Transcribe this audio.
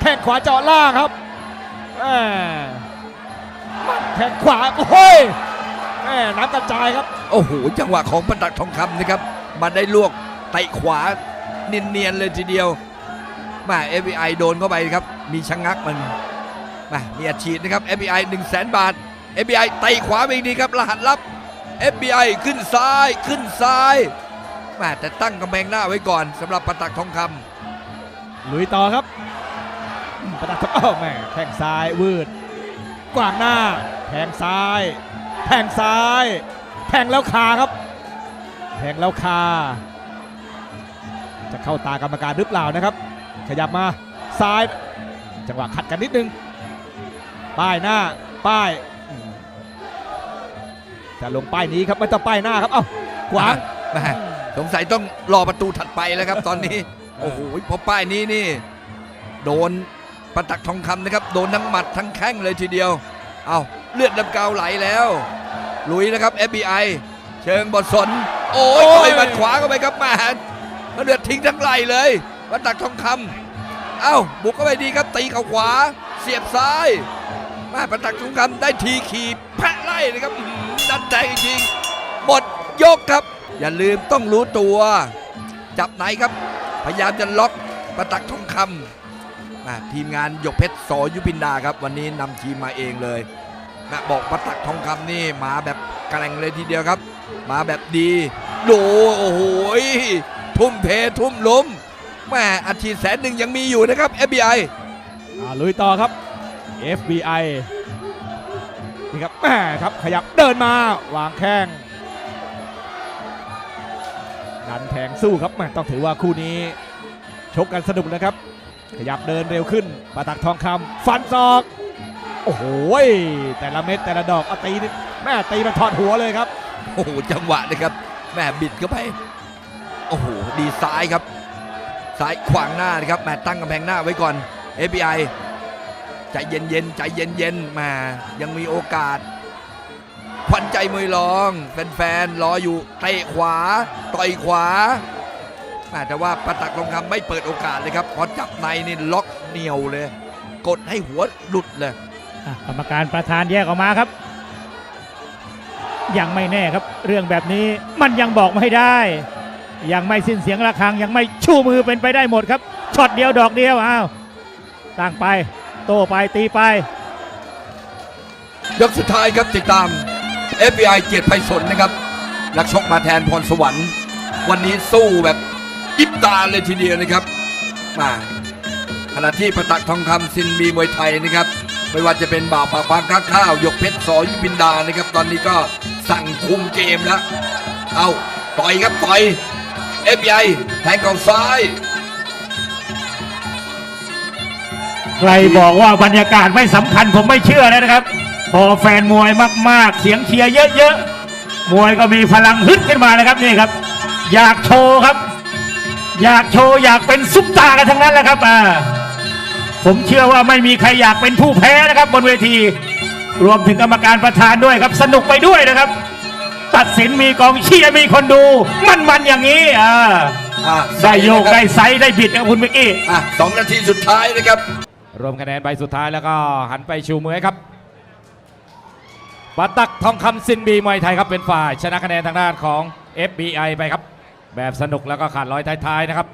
แข้งขวาเจาะล่างครับแหม่แข้งขวาโอ้ยแหม่น้ำกระจายครับ โอ้โหจังหวะของประดักทองคำนะครับมาได้ลวกเตะขวาเนียนๆเลยทีเดียวมา FBI โดนเข้าไปครับ มีชะงักมันมามีอัดฉีดนะครับ FBI 1 0 0 0 0 0 บาท FBI เตะขวาไปอีกทีครับรหัสลับ FBI ขึ้นซ้ายขึ้นซ้ายมาแต่ตั้งกำแพงหน้าไว้ก่อนสำหรับประตักทองคำลุยต่อครับอืม ประดับโอ้าแม่แข้งซ้ายวืด กวางหน้าแทงซ้ายแทงซ้ายแทงแล้วคาครับแทงแล้วคา จะเข้าตากรรมการหรือเปล่านะครับ ขยับมาซ้าย จังหวะขัดกันนิดนึง ป้ายหน้า ป้ายอืมจะลงป้ายนี้ครับไม่ต้องป้ายหน้าครับเอ้าขวางแม่สงสัยต้องรอประตูถัดไปแล้วครับ ตอนนี้ โอ้โหเพราะป้ายนี้นี่ โดน ประตักทองคำนะครับโดนทั้งหมัดทั้งแข้งเลยทีเดียว เอาเลือดน้ำเกาไหลแล้วลุยนะครับ FBI เชิงบทสน โอ้ยต่อยมัดขวาเข้าไปครับแมาเลือดทิ้งทั้งไหลเลยประตักทองคำเอ้าบุกเข้าไปดีครับตีเข่าขวา เสียบซ้ายแมาประตักทองคำได้ทีขี่แพะไล่นะครับดันแทงจริงหมดยกครับ อย่าลืมต้องรู้ตัว จับไหนครับ พยายามจะล็อกประตักทองคำ ทีมงานหยกเพชรสอยุพินดาครับ วันนี้นำทีมมาเองเลยนะบอกประตักทองคำนี่มาแบบกร่งเลยทีเดียวครับ มาแบบดีดูโอ้โหทุ่มเททุ่มล้มแม่อัดฉีดแสนหนึ่งยังมีอยู่นะครับ FBI อลุยต่อครับ FBI นี่ครับแม่ครับขยับเดินมาวางแข้งดันแทงสู้ครับแม่ต้องถือว่าคู่นี้ ชกกันสนุกนะครับ ขยับเดินเร็วขึ้นปาตักทองคำฟันศอก โอ้โหแต่ละเม็ดแต่ละดอกเอาตีแม่ตีมันถอดหัวเลยครับ โอ้โหจังหวะนะครับ แม่บิดเข้าไป โอ้โหดีซ้ายครับซ้ายขวางหน้านะครับแม่ตั้งกำแพงหน้าไว้ก่อน FBI ใจเย็นๆใจเย็นๆมายังมีโอกาสขวัญใจมวยรอง แฟนๆรออยู่เตะขวาต่อยขวา แม่แต่ว่าประตักลงคำไม่เปิดโอกาสเลยครับพอจับในนี่ล็อกเหนียวเลย กดให้หัวหลุดเลยอะกรรมการประธานแยกออกมาครับ ยังไม่แน่ครับ เรื่องแบบนี้มันยังบอกไม่ได้ ยังไม่สิ้นเสียงระฆังยังไม่ชูมือเป็นไปได้หมดครับช็อตเดียวดอกเดียวอ้าวตั้งไป โต้ไปตีไป ยกสุดท้ายครับติดตาม FBI เกียรติไพศาลนะครับนักชกมาแทนพรสวรรค์ วันนี้สู้แบบ อิบตาเลยทีเดียวนะครับมาขณะที่ประตักทองคำซินมีมวยไทยนะครับ ไม่ว่าจะเป็นบ่าวปากบางข้างข้าวยกเพชรสอยุพินดานะครับ ตอนนี้ก็สั่งคุมเกมแล้วเอาต่อยครับต่อย FBI แทงเข่าซ้าย ใครบอกว่าบรรยากาศไม่สำคัญผมไม่เชื่อเลยนะครับ พอแฟนมวยมากๆ เสียงเชียร์เยอะๆมวยก็มีพลังฮึดขึ้นมานะครับนี่ครับ อยากโชว์ครับ อยากโชว์อยากเป็นซุปตากันทั้งนั้นแหละครับอ่าผมเชื่อว่าไม่มีใครอยากเป็นผู้แพ้นะครับ บนเวที รวมถึงกรรมการประธานด้วยครับ สนุกไปด้วยนะครับ ตัดสินมีกองเชียร์มีคนดู มันๆอย่างนี้อ่าอะได้โยกนะครับได้ไซส์ได้บิดนะครับคุณเมื่อกี้ อะสองนาทีสุดท้ายนะครับ รวมคะแนนใบสุดท้ายแล้วก็หันไปชูมือให้ครับปาตักทองคำซินบีมวยไทยครับเป็นฝ่ายชนะคะแนนทางด้านของ FBI ไปครับ แบบสนุกแล้วก็ขาดร้อยท้ายๆนะครับ